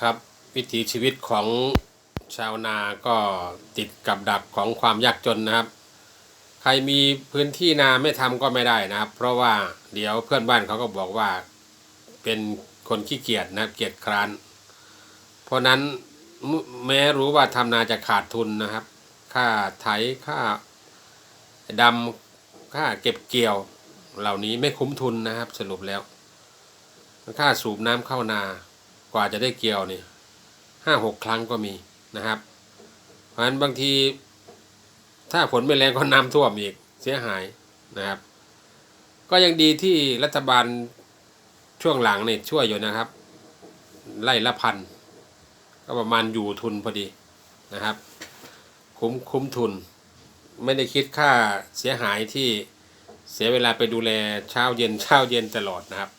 ครับวิถีชีวิตของชาวนาก็ติดกับดักของความยากจนนะครับ ใครมีพื้นที่นาไม่ทำก็ไม่ได้นะครับ เพราะว่าเดี๋ยวเพื่อนบ้านเขาก็บอกว่าเป็นคนขี้เกียจนะเกียจคร้าน เพราะนั้นแม้รู้ว่าทำนาจะขาดทุนนะครับ ค่าไถค่าดำค่าเก็บเกี่ยว เหล่านี้ไม่คุ้มทุนนะครับ สรุปแล้ว ค่าสูบน้ำเข้านา ว่าจะได้เกี่ยวนี่ห้าหกครั้งก็มีนะครับ เพราะฉะนั้นบางที ถ้าฝนไม่แรงก็น้ำท่วมอีกเสียหายนะครับ ก็ยังดีที่รัฐบาลช่วงหลังนี่ช่วยอยู่นะครับ ไล่ละพัน ก็ประมาณอยู่ทุนพอดีนะครับ คุ้มคุ้มทุน ไม่ได้คิดค่าเสียหายที่เสียเวลาไปดูแลเช้าเย็นเช้าเย็นตลอดนะครับ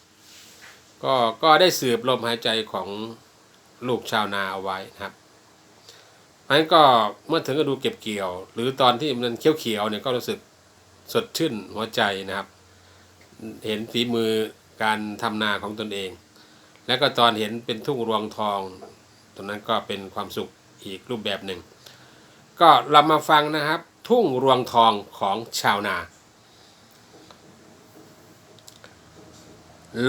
ก็ก็ได้สืบลมหายใจของลูกชาวนาเอาไว้นะครับเพราะฉะนั้นก็เมื่อถึงฤดูเก็บเกี่ยว หรือตอนที่มันเขียวๆเนี่ยก็รู้สึกสดชื่นหัวใจนะครับ เห็นฝีมือการทำนาของตนเอง แล้วก็ตอนเห็นเป็นทุ่งรวงทอง ตรงนั้นก็เป็นความสุขอีกรูปแบบหนึ่ง ก็เรามาฟังนะครับ ทุ่งรวงทองของชาวนา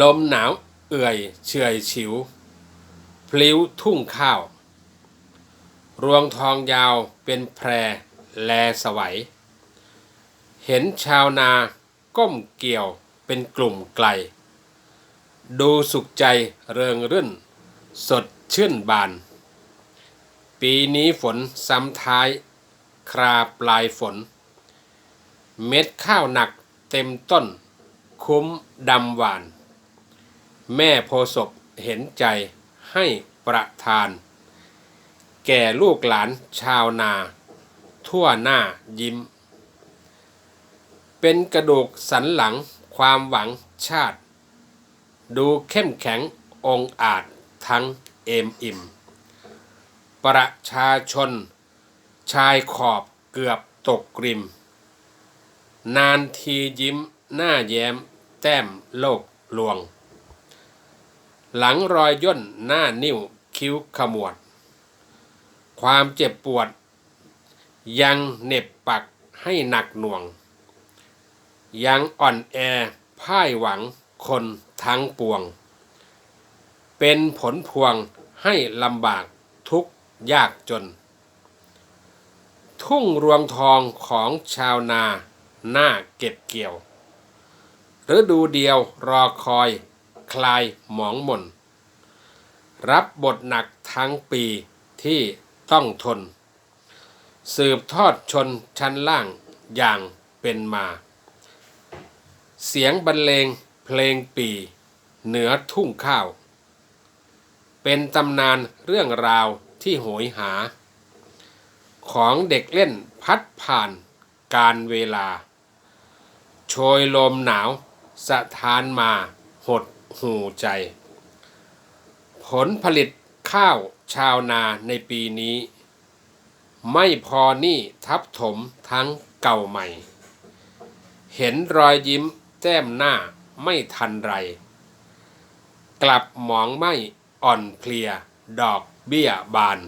ลมหนาว เอื่อยเฉอยฉิว พลิ้วทุ่งข้าว รวงทองยาวเป็นแพรแลสวัย เห็นชาวนาก้มเกี่ยวเป็นกลุ่มไกล ดูสุขใจเริงรื่น สดชื่นบาน ปีนี้ฝนซ้ำท้าย คราปลายฝน เม็ดข้าวหนักเต็มต้น คุ้มดำหวาน แม่โพศพเห็นใจให้ประทาน แก่ลูกหลานชาวนา ทั่วหน้ายิ้ม เป็นกระดูกสันหลังความหวังชาติ ดูเข้มแข็งองอาจทั้งเอมอิ่ม ประชาชน ชายขอบเกือบตกกริม นานทียิ้มหน้าแย้มแต้มโลกลวง หลังรอยย่นหน้านิ้วคิ้วขมวด ความเจ็บปวด ยังเหน็บปักให้หนักหน่วง ยังอ่อนแอพ่ายหวังคนทั้งปวง เป็นผลพวงให้ลำบากทุกยากจน ทุ่งรวงทองของชาวนาหน้าเก็บเกี่ยวฤดูเดียวรอคอย คลายหมองหม่น รับบทหนักทั้งปีที่ต้องทน สืบทอดชนชั้นล่างอย่างเป็นมา เสียงบรรเลงเพลงปี เหนือทุ่งข้าว เป็นตำนานเรื่องราวที่โหยหา ของเด็กเล่นพัดผ่านการเวลา โชยลมหนาวสะท้านมาหด หูใจ ผลผลิตข้าวชาวนาในปีนี้ ไม่พอหนี่ทับถมทั้งเก่าใหม่ เห็นรอยยิ้มแจ้มหน้าไม่ทันไร กลับหมองไม่อ่อนเพลียดอกเบี้ยบาน